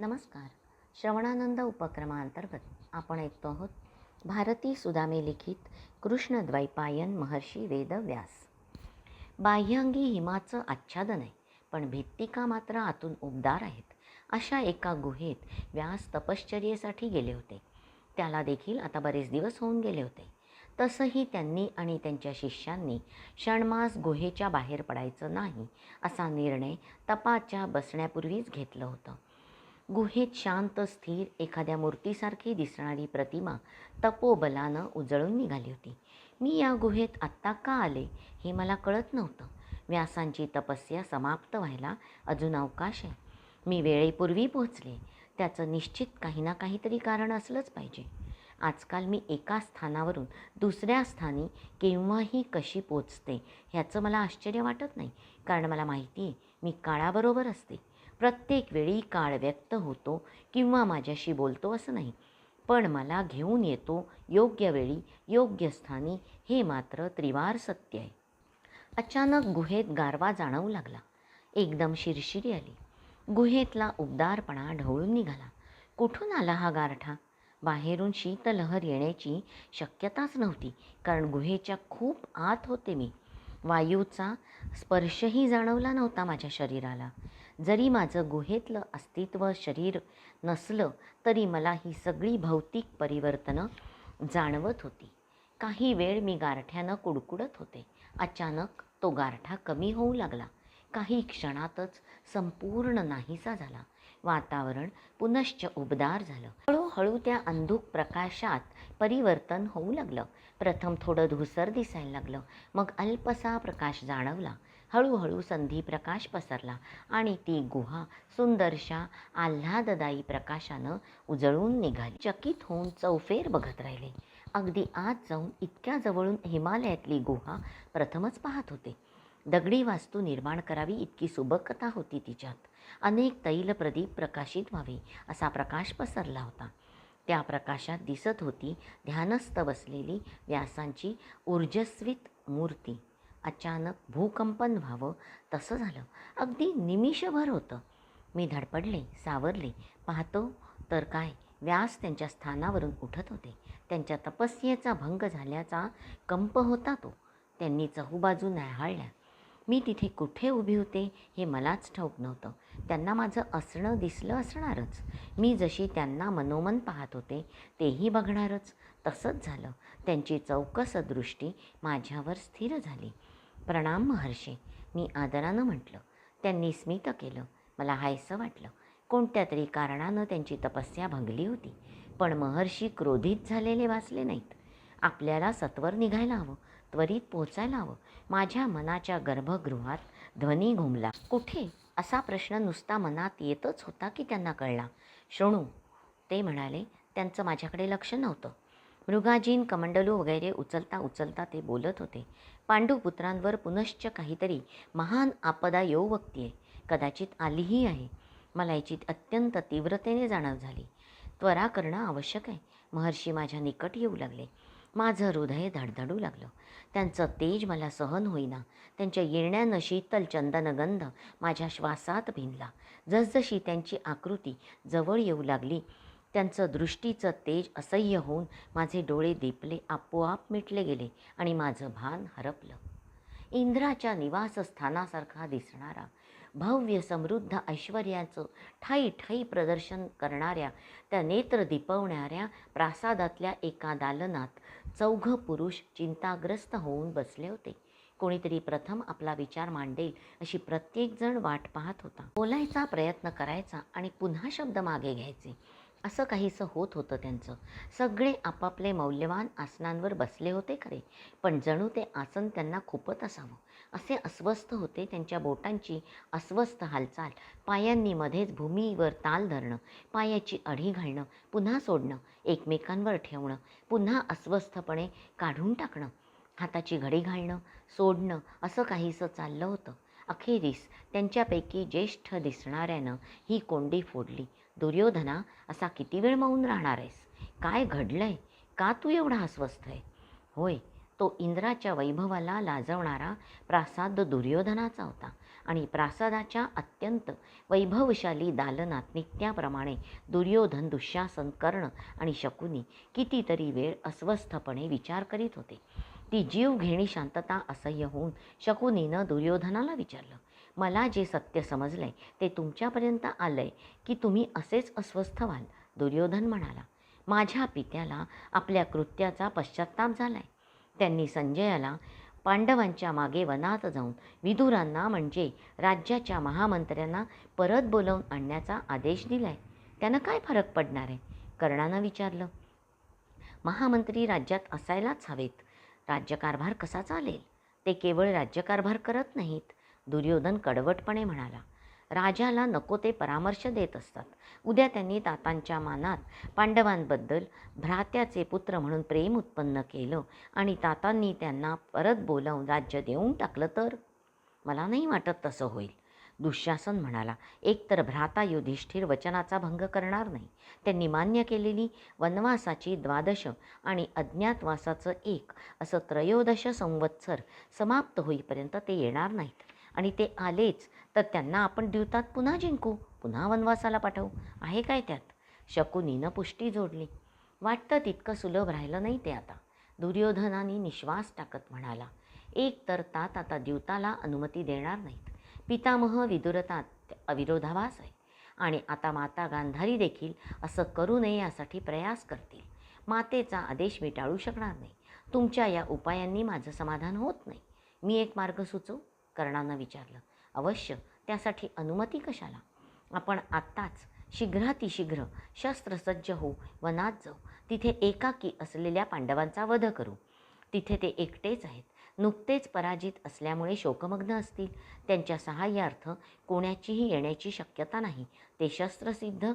नमस्कार. श्रवणानंद उपक्रमांतर्गत आपण ऐकतो आहोत भारती सुदामे लिखित कृष्णद्वैपायन महर्षी वेदव्यास बाह्यांगी हिमाचं आच्छादन आहे पण भित्तिका मात्र आतून उबदार आहेत अशा एका गुहेत व्यास तपश्चर्येसाठी गेले होते. त्याला देखील आता बरेच दिवस होऊन गेले होते. तसंही त्यांनी आणि त्यांच्या शिष्यांनी षण्मास गुहेच्या बाहेर पडायचं नाही असा निर्णय तपाच्या बसण्यापूर्वीच घेतलं होतं. गुहेत शांत स्थिर एखाद्या मूर्तीसारखी दिसणारी प्रतिमा तपोबलानं उजळून निघाली होती. मी या गुहेत आत्ता का आले हे मला कळत नव्हतं. व्यासांची तपस्या समाप्त व्हायला अजून अवकाश आहे. मी वेळेपूर्वी पोहोचले. त्याचं निश्चित काही ना काहीतरी कारण असलंच पाहिजे. आजकाल मी एका स्थानावरून दुसऱ्या स्थानी केव्हाही कशी पोचते ह्याचं मला आश्चर्य वाटत नाही. कारण मला माहिती आहे मी काळाबरोबर असते. प्रत्येक वेळी काळ व्यक्त होतो किंवा माझ्याशी बोलतो असं नाही. पण मला घेऊन येतो योग्य वेळी योग्य स्थानी हे मात्र त्रिवार सत्य आहे. अचानक गुहेत गारवा जाणवू लागला. एकदम शिरशिरी आली. गुहेतला उबदारपणा ढवळून निघाला. कुठून आला हा गारठा? बाहेरून शीतलहर येण्याची शक्यताच नव्हती कारण गुहेच्या खूप आत होते मी. वायूचा स्पर्शही जाणवला नव्हता माझ्या शरीराला. जरी माझं गुहेतलं अस्तित्व शरीर नसलं तरी मला ही सगळी भौतिक परिवर्तनं जाणवत होती. काही वेळ मी गारठ्यानं कुडकुडत होते. अचानक तो गारठा कमी होऊ लागला. काही क्षणातच संपूर्ण नाहीसा झाला. वातावरण पुनश्च उबदार झालं. हळूहळू त्या अंधुक प्रकाशात परिवर्तन होऊ लागलं. प्रथम थोडं धुसर दिसायला लागलं. मग अल्पसा प्रकाश जाणवला. हळूहळू संधी प्रकाश पसरला आणि ती गुहा सुंदरशा आल्हाददायी प्रकाशानं उजळून निघाली. चकित होऊन चौफेर बघत राहिले. अगदी आत जाऊन इतक्या जवळून हिमालयातली गुहा प्रथमच पाहत होते. दगडी वास्तू निर्माण करावी इतकी सुबकता होती तिच्यात. अनेक तैल प्रदीप प्रकाशित व्हावे असा प्रकाश पसरला होता. त्या प्रकाशात दिसत होती ध्यानस्थ बसलेली व्यासांची ऊर्जस्वित मूर्ती. अचानक भूकंपन व्हावं तसं झालं. अगदी निमिषभर होतं. मी धडपडले सावरले पाहतो तर काय व्यास त्यांच्या स्थानावरून उठत होते. त्यांच्या तपस्येचा भंग झाल्याचा कंप होता तो. त्यांनी चहूबाजू न्याहाळल्या. मी तिथे कुठे उभी होते हे मलाच ठाऊक नव्हतं. त्यांना माझं असणं दिसलं असणारच. मी जशी त्यांना मनोमन पाहत होते तेही बघणारच. तसंच झालं. त्यांची चौकस दृष्टी माझ्यावर स्थिर झाली. प्रणाम महर्षी मी आदरानं म्हटलं. त्यांनी स्मित केलं. मला हायसं वाटलं. कोणत्या तरी कारणानं त्यांची तपस्या भंगली होती. पण महर्षी क्रोधित झालेले वाचले नाहीत. आपल्याला सत्वर निघायला हवं त्वरित पोहोचायला हवं. माझ्या मनाच्या गर्भगृहात ध्वनी घुमला. कुठे? असा प्रश्न नुसता मनात येतच होता की त्यांना कळला. शृणू ते म्हणाले त्यांचं माझ्याकडे लक्ष नव्हतं. मृगाजीन कमंडलू वगैरे उचलता उचलता ते बोलत होते. पांडुपुत्रांवर पुनश्च काहीतरी महान आपदा येऊ आहे कदाचित आलीही आहे. मला याची अत्यंत तीव्रतेने जाणव झाली. त्वरा करणं आवश्यक आहे. महर्षी माझ्या निकट येऊ लागले. माझं हृदय धडधडू लागलं. त्यांचं तेज मला सहन होईना. त्यांच्या येण्यानं शीतल चंदनगंध माझ्या श्वासात भिनला. जसजशी त्यांची आकृती जवळ येऊ लागली त्यांचं दृष्टीचं तेज असह्य होऊन माझे डोळे दिपले आपोआप मिटले गेले आणि माझं भान हरपलं. इंद्राच्या निवासस्थानासारखा दिसणारा भव्य समृद्ध ऐश्वर्याचं ठाई ठाई प्रदर्शन करणाऱ्या त्या नेत्र दिपवणाऱ्या प्रासादातल्या एका दालनात चौघ पुरुष चिंताग्रस्त होऊन बसले होते. कोणीतरी प्रथम आपला विचार मांडेल अशी प्रत्येकजण वाट पाहत होता. बोलायचा प्रयत्न करायचा आणि पुन्हा शब्द मागे घ्यायचे. असं काहीसं होत होतं त्यांचं. सगळे आपापले मौल्यवान आसनांवर बसले होते खरे पण जणू ते आसन त्यांना खुपत असावं. असे अस्वस्थ होते त्यांच्या बोटांची अस्वस्थ हालचाल पायांनी मध्येच भूमीवर ताल धरणं पायाची अढी घालणं पुन्हा सोडणं एकमेकांवर ठेवणं पुन्हा अस्वस्थपणे काढून टाकणं हाताची घडी घालणं सोडणं असं काहीसं चाललं होतं. अखेरीस त्यांच्यापैकी ज्येष्ठ दिसणाऱ्यानं ही कोंडी फोडली. दुर्योधना असा किती वेळ मौन राहणार आहेस? काय घडलंय? का तू एवढा अस्वस्थ आहे? होय तो इंद्राच्या वैभवाला लाजवणारा प्रासाद दुर्योधनाचा होता आणि प्रासादाच्या अत्यंत वैभवशाली दालनात नित्याप्रमाणे दुर्योधन दुःशासन कर्ण आणि शकुनी कितीतरी वेळ अस्वस्थपणे विचार करीत होते. ती जीव घेणी शांतता असह्य होऊन शकुनीनं दुर्योधनाला विचारलं मला जे सत्य समजलं आहे ते तुमच्यापर्यंत आलं आहे की तुम्ही असेच अस्वस्थ व्हाल दुर्योधन म्हणाला. माझ्या पित्याला आपल्या कृत्याचा पश्चात्ताप आहे त्यांनी संजयाला पांडवांच्या मागे वनात जाऊन विदुरांना म्हणजे राज्याच्या महामंत्र्यांना परत बोलवून आणण्याचा आदेश दिलाय. त्यानं काय फरक पडणार आहे? कर्णानं विचारलं. महामंत्री राज्यात असायलाच हवेत. राज्यकारभार कसा चालेल? ते केवळ राज्यकारभार करत नाहीत. दुर्योधन कडवटपणे म्हणाला राजाला नको ते परामर्श देत असतात. उद्या त्यांनी तातांच्या मानात पांडवांबद्दल भ्रात्याचे पुत्र म्हणून प्रेम उत्पन्न केलं आणि तातांनी त्यांना परत बोलावून राज्य देऊन टाकलं तर? मला नाही वाटत तसं होईल. दुःशासन म्हणाला एकतर भ्राता युधिष्ठिर वचनाचा भंग करणार नाही. त्यांनी मान्य केलेली वनवासाची द्वादश आणि अज्ञातवासाचं एक असं त्रयोदश संवत्सर समाप्त होईपर्यंत ते येणार नाहीत. आणि ते आलेच तर त्यांना आपण द्यूतात पुन्हा जिंकू पुन्हा वनवासाला पाठवू. आहे काय त्यात? शकुनीनं पुष्टी जोडली. वाटतं तितकं सुलभ राहिलं नाही ते आता. दुर्योधनाने निश्वास टाकत म्हणाला एक तर तात आता द्यूताला अनुमती देणार नाहीत. पितामह विदुरतात अविरोधाभास आहे. आणि आता माता गांधारी देखील असं करू नये यासाठी प्रयास करतील. मातेचा आदेश मी टाळू शकणार नाही. तुमच्या या उपायांनी माझं समाधान होत नाही. मी एक मार्ग सुचवू? कर्णानं विचारलं अवश्य त्यासाठी अनुमती कशाला? आपण आत्ताच शीघ्रातिशीघ्र शस्त्रसज्ज होऊ वनात जाऊ. तिथे एकाकी असलेल्या पांडवांचा वध करू. तिथे ते एकटेच आहेत. नुकतेच पराजित असल्यामुळे शोकमग्न असतील. त्यांच्या सहाय्यार्थ कोणाचीही येण्याची शक्यता नाही. ते शस्त्रसिद्ध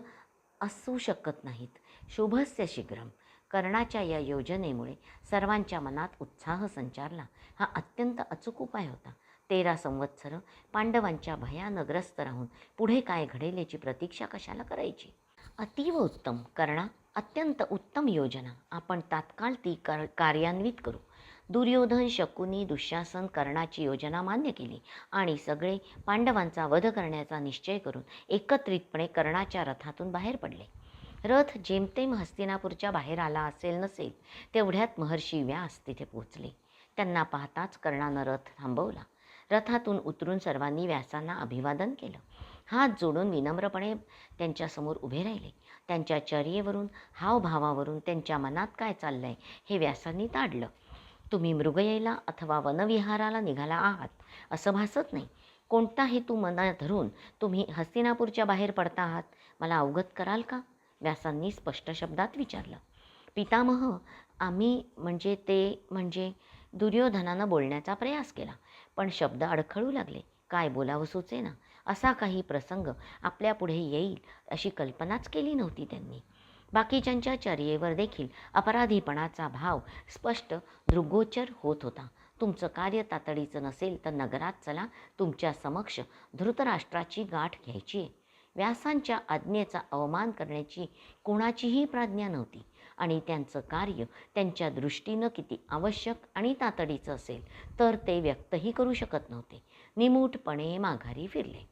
असू शकत नाहीत. शुभस्य शीघ्रम. कर्णाच्या या योजनेमुळे सर्वांच्या मनात उत्साह संचारला. हा अत्यंत अचूक उपाय होता. तेरा संवत्सरं पांडवांच्या भयानग्रस्त राहून पुढे काय घडेल याची प्रतीक्षा कशाला करायची? अतीव उत्तम कर्णा अत्यंत उत्तम योजना. आपण तात्काळ ती कर कार्यान्वित करू. दुर्योधन शकुनी दुःशासन कर्णाची योजना मान्य केली आणि सगळे पांडवांचा वध करण्याचा निश्चय करून एकत्रितपणे कर्णाच्या रथातून बाहेर पडले. रथ जेमतेम हस्तिनापूरच्या बाहेर आला असेल नसेल तेवढ्यात महर्षी व्यास तिथे पोहोचले. त्यांना पाहताच कर्णानं रथ थांबवला. रथातून उतरून सर्वांनी व्यासांना अभिवादन केलं. हात जोडून विनम्रपणे त्यांच्यासमोर उभे राहिले. त्यांच्या चर्येवरून हावभावावरून त्यांच्या मनात काय चाललंय हे व्यासांनी ताडलं. तुम्ही मृगयेला अथवा वनविहाराला निघाला आहात असं भासत नाही. कोणता हेतू मनात धरून तुम्ही हस्तिनापूरच्या बाहेर पडता आहात मला अवगत कराल का? व्यासांनी स्पष्ट शब्दात विचारलं. पितामह आम्ही म्हणजे ते म्हणजे दुर्योधनानं बोलण्याचा प्रयास केला. पण शब्द अडखळू लागले. काय बोलावं सुचेना. असा काही प्रसंग आपल्यापुढे येईल अशी कल्पनाच केली नव्हती त्यांनी. बाकीच्यांच्या चर्येवर देखील अपराधीपणाचा भाव स्पष्ट दृगोचर होत होता. तुमचं कार्य तातडीचं नसेल तर नगरात चला. तुमच्या समक्ष धृतराष्ट्राची गाठ घ्यायची आहे. व्यासांच्या आज्ञेचा अवमान करण्याची कोणाचीही प्राज्ञा नव्हती. आणि त्यांचं कार्य त्यांच्या दृष्टीनं किती आवश्यक आणि तातडीचं असेल तर ते व्यक्तही करू शकत नव्हते. निमूटपणे माघारी फिरले.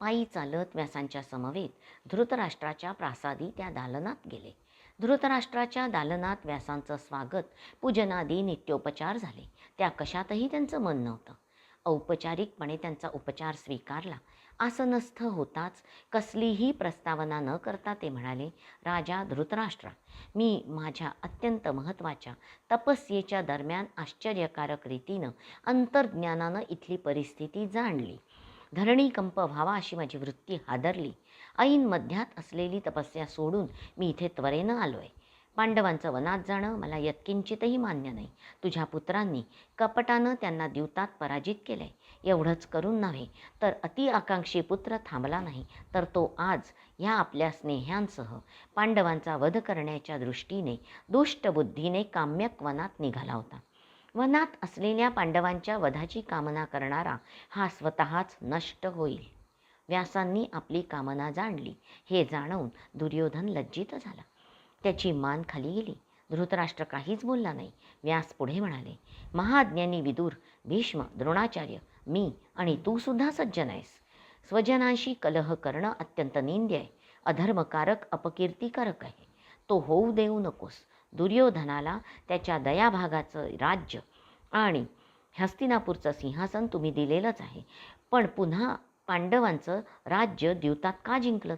पायी चालत व्यासांच्या समवेत धृतराष्ट्राच्या प्रासादी त्या दालनात गेले. धृतराष्ट्राच्या दालनात व्यासांचं स्वागत पूजनादी नित्योपचार झाले. त्या कशातही त्यांचं मन नव्हतं. औपचारिकपणे त्यांचा उपचार स्वीकारला. आसनस्थ होताच. कसलीही प्रस्तावना न करता ते म्हणाले राजा धृतराष्ट्रा मी माझ्या अत्यंत महत्त्वाच्या तपस्येच्या दरम्यान आश्चर्यकारक रीतीनं अंतर्ज्ञानानं इथली परिस्थिती जाणली. धरणीकंप व्हावा अशी माझी वृत्ती हादरली. ऐन मध्यात असलेली तपस्या सोडून मी इथे त्वरेनं आलो आहे पांडवांचं वनात जाणं मला यत्किंचितही मान्य नाही. तुझ्या पुत्रांनी कपटानं त्यांना द्यूतात पराजित केलंय. एवढंच करून नव्हे तर अति आकांक्षी पुत्र थांबला नाही तर तो आज ह्या आपल्या स्नेह्यांसह पांडवांचा वध करण्याच्या दृष्टीने दुष्टबुद्धीने काम्यक वनात निघाला होता. वनात असलेल्या पांडवांच्या वधाची कामना करणारा हा स्वतःच नष्ट होईल. व्यासांनी आपली कामना जाणली. हे जाणवून दुर्योधन लज्जित झाला. त्याची मान खाली गेली. धृतराष्ट्र काहीच बोलला नाही. व्यास पुढे म्हणाले महाज्ञानी विदूर भीष्म द्रोणाचार्य मी आणि तू सुद्धा सज्जन आहेस स्वजनांशी कलह करणं अत्यंत निंद्य आहे. अधर्मकारक अपकीर्तिकारक आहे. तो होऊ देऊ नकोस. दुर्योधनाला त्याच्या दयाभागाचं राज्य आणि हस्तिनापूरचं सिंहासन तुम्ही दिलेलंच आहे. पण पुन्हा पांडवांचं राज्य द्यूतात का जिंकलत?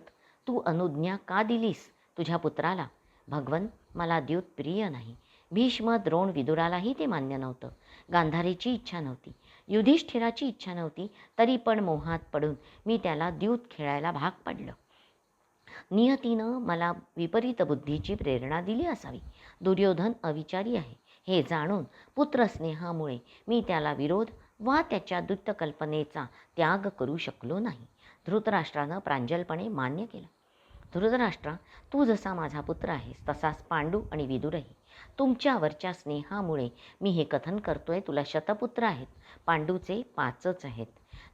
तू अनुज्ञा का दिलीस तुझ्या पुत्राला? भगवन मला द्यूत प्रिय नाही. भीष्म द्रोण विदुरालाही ते मान्य नव्हतं. गांधारीची इच्छा नव्हती. युधिष्ठिराची इच्छा नव्हती तरी पण मोहात पडून मी त्याला द्यूत खेळायला भाग पडलं. नियतीनं मला विपरीत बुद्धीची प्रेरणा दिली असावी. दुर्योधन अविचारी आहे. हे जाणून पुत्रस्नेहामुळे मी त्याला विरोध वा त्याच्या दुत्तकल्पनेचा त्याग करू शकलो नाही. धृतराष्ट्रानं प्रांजलपणे मान्य केलं. धृतराष्ट्रा तू जसा माझा पुत्र आहेस तसाच पांडू आणि विदुरही. तुमच्यावरच्या स्नेहामुळे मी हे कथन करतोय तुला शतपुत्र आहेत. पांडूचे पाचच आहेत.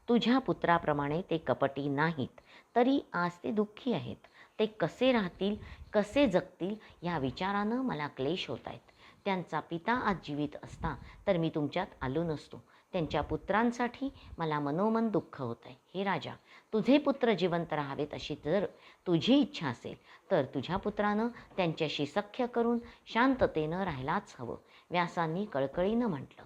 तुझ्या पुत्राप्रमाणे ते कपटी नाहीत तरी आज ते दुःखी आहेत. ते कसे राहतील कसे जगतील या विचारानं मला क्लेश होत आहेत त्यांचा पिता आज जीवित असता तर मी तुमच्यात आलो नसतो. त्यांच्या पुत्रांसाठी मला मनोमन दुःख होत आहे हे राजा तुझे पुत्र जिवंत राहावेत अशी जर तुझी इच्छा असेल तर तुझ्या पुत्रानं त्यांच्याशी सख्य करून शांततेनं राहायलाच हवं. व्यासांनी कळकळीनं म्हटलं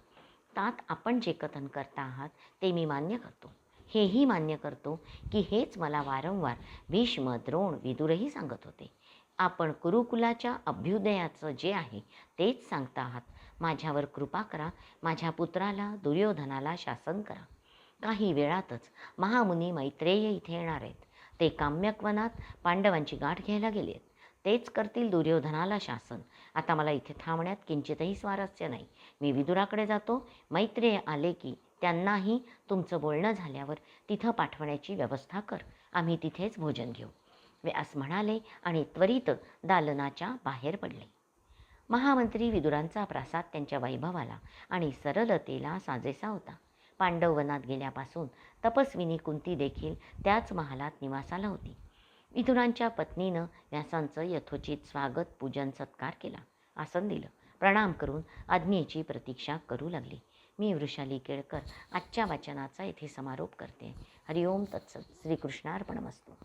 तात आपण जे कथन करता आहात ते मी मान्य करतो. हेही मान्य करतो की हेच मला वारंवार भीष्म द्रोण विदुरही सांगत होते. आपण कुरुकुलाच्या अभ्युदयाचं जे आहे तेच सांगता आहात. माझ्यावर कृपा करा माझ्या पुत्राला दुर्योधनाला शासन करा. काही वेळातच महामुनी मैत्रेय इथे येणार आहेत. ते काम्यकवनात पांडवांची गाठ घ्यायला गेले आहेत. तेच करतील दुर्योधनाला शासन. आता मला इथे थांबण्यात किंचितही स्वारस्य नाही. मी विदुराकडे जातो. मैत्रेय आले की त्यांनाही तुमचं बोलणं झाल्यावर तिथं पाठवण्याची व्यवस्था कर. आम्ही तिथेच भोजन घेऊ. व्यास म्हणाले आणि त्वरित दालनाच्या बाहेर पडले. महामंत्री विदुरांचा प्रासाद त्यांच्या वैभवाला आणि सरलतेला साजेसा होता. पांडववनात गेल्यापासून तपस्विनी कुंती देखील त्याच महालात निवासाला होती. मिथुनांच्या पत्नीनं व्यासांचं यथोचित स्वागत पूजन सत्कार केला. आसन दिलं. प्रणाम करून आज्ञेची प्रतीक्षा करू लागली. मी वृषाली केळकर आजच्या वाचनाचा येथे समारोप करते. हरिओम तत्सत. श्रीकृष्णार्पणमस्तू.